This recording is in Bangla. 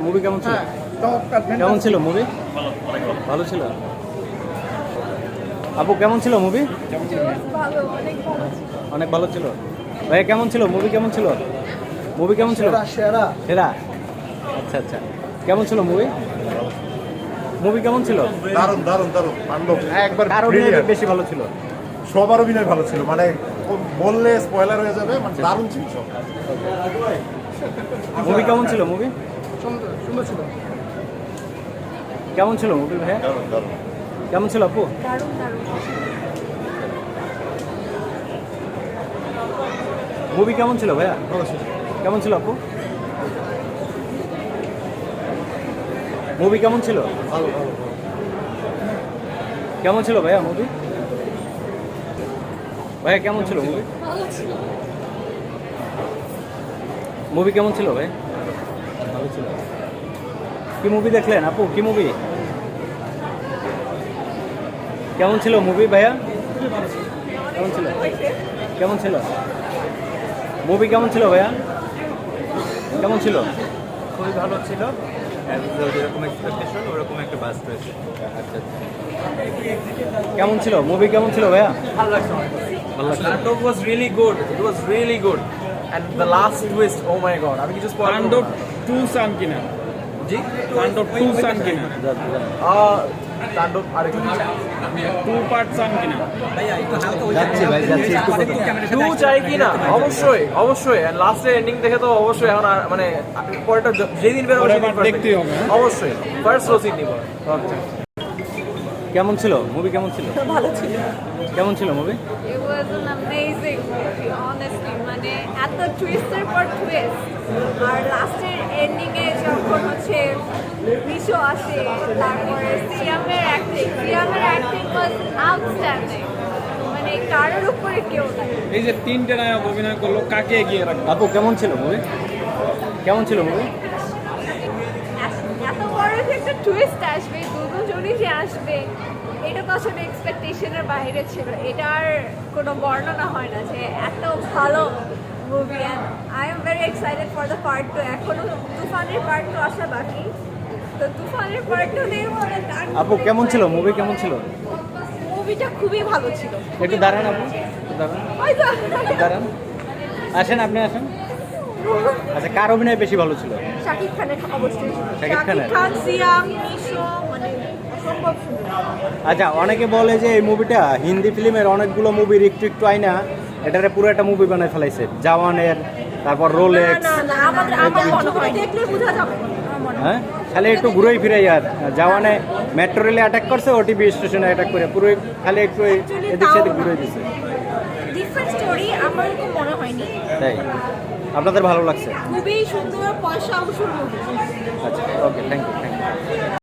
মুভি কেমন ছিল? হ্যাঁ কেমন ছিল মুভি ভালো ছিল। আপু কেমন ছিল মুভি অনেক ভালো ছিল। ভাইয়া কেমন ছিল? মুভি কেমন ছিল? মুভি কেমন ছিল? সেরা সেরা। আচ্ছা আচ্ছা। কেমন ছিল মুভি মুভি কেমন ছিল? দারুণ দারুণ দারুণ। পাণ্ডব একবার কার অভিনয় বেশি ভালো ছিল। সবার অভিনয় ভালো ছিল। মানে ও- বললে স্পয়লার হয়ে যাবে মানে দারুণ ছিল সব। মুভি কেমন ছিল মুভি সুন্দর সুন্দর ছিল কেমন ছিল মুভি ভাইয়া কেমন ছিল আপু? মুভি কেমন ছিল ভাইয়া? কেমন ছিল আপু? মুভি কেমন ছিল? কেমন ছিল ভাইয়া মুভি? ভাইয়া কেমন ছিল মুভি? মুভি কেমন ছিল ভাই ভালো ছিল। কি মুভি দেখলেন আপু? কি মুভি কেমন ছিল মুভি ভাইয়া? কেমন ছিল? কেমন ছিল? মুভি কেমন ছিল ভাইয়া? কেমন ছিল? খুবই ভালো ছিল। যেরকম এক্সপেকটেশন ওরকম একটা বাস রয়েছে। আচ্ছা কেমন ছিল? মুভি কেমন ছিল ভাইয়া? ভালো লাগছে ভালো লাগছে। Taণ্ডব was really good. It was really good. And the last twist, oh my god. আমি কিছু তাণ্ডব না। টু সান কিনা? জি? তাণ্ডব টু সান কিনা তাণ্ডব আরেকটু টু পার্ট সান কিনা? যাচ্ছি ভাই যাচ্ছি একটু টু চাই কি না অবশ্যই অবশ্যই। আর লাস্টের এন্ডিং দেখে তো অবশ্যই এখন আর মানে পরেরটা যেদিন বেরোবে সেদিন দেখতেই হবে, হ্যাঁ? অবশ্যই। ফার্স্ট রো সিট নিব। কেমন ছিল? মুভি কেমন ছিল? ভালো ছিল। কেমন ছিল movie It was an amazing movie, honestly. মানে এত টুইস্টের পর টুইস্ট আর লাস্টের এন্ডিং এ যখন হচ্ছে মিশো আসে তারপরে সিয়ামের অ্যাক্টিং সিয়ামের অ্যাক্টিং ওয়াজ আউটস্ট্যান্ডিং মানে কারোর উপরে কেউ এই যে তিনটে নায়ক অভিনয় করল কাকে এগিয়ে রাখবে আপু কেমন ছিল মুভি কেমন ছিল মুভি একটা টুইস্ট আসবে দুজনই যে আসবে এটা তো আসলে এক্সপেকটেশনের বাইরে ছিল। এটার কোনো বর্ণনা হয় না যে এত ভালো movie and I am very excited for the part two এখনও তুফানের পার্ট টু আসা বাকি। তো তুফানের পার্ট টু দেখব আপু কেমন ছিল? মুভি কেমন ছিল? মুভিটা খুবই ভালো ছিল। একটু দাঁড়ান আপু দাঁড়ান। দাঁড়ান। আসেন আপনি আসেন। আচ্ছা কার অভিনয় বেশি ভালো ছিল? শাকিব খানের অবশ্যই। শাকিব খানের? খান সিয়াম মিশো মানে অসম্ভব আচ্ছা অনেকে বলে যে এই মুভিটা হিন্দি ফিল্মের অনেকগুলো মুভির একটু একটু আইনা এটারে পুরো একটা মুভি বানায় ফেলাইছে। জাওয়ানের তারপর রোলেক্স না না আমাদের আমার মনে হয় দেখলে বোঝা যাবে। আমার মনে হয়। হ্যাঁ? খালি একটু ঘুরেই ফিরাই আর। জাওয়ানে মেট্রো রেলে অ্যাটাক করছে ওটিভি স্টেশনে অ্যাটাক করে। পুরো খালি একটু এদিক সেদিক ঘুরে দিছে। আমার মনে হয়নি। তাই? আপনাদের ভালো লাগছে? খুবই সুন্দর পয়সা অবসর আচ্ছা okay thank you thank you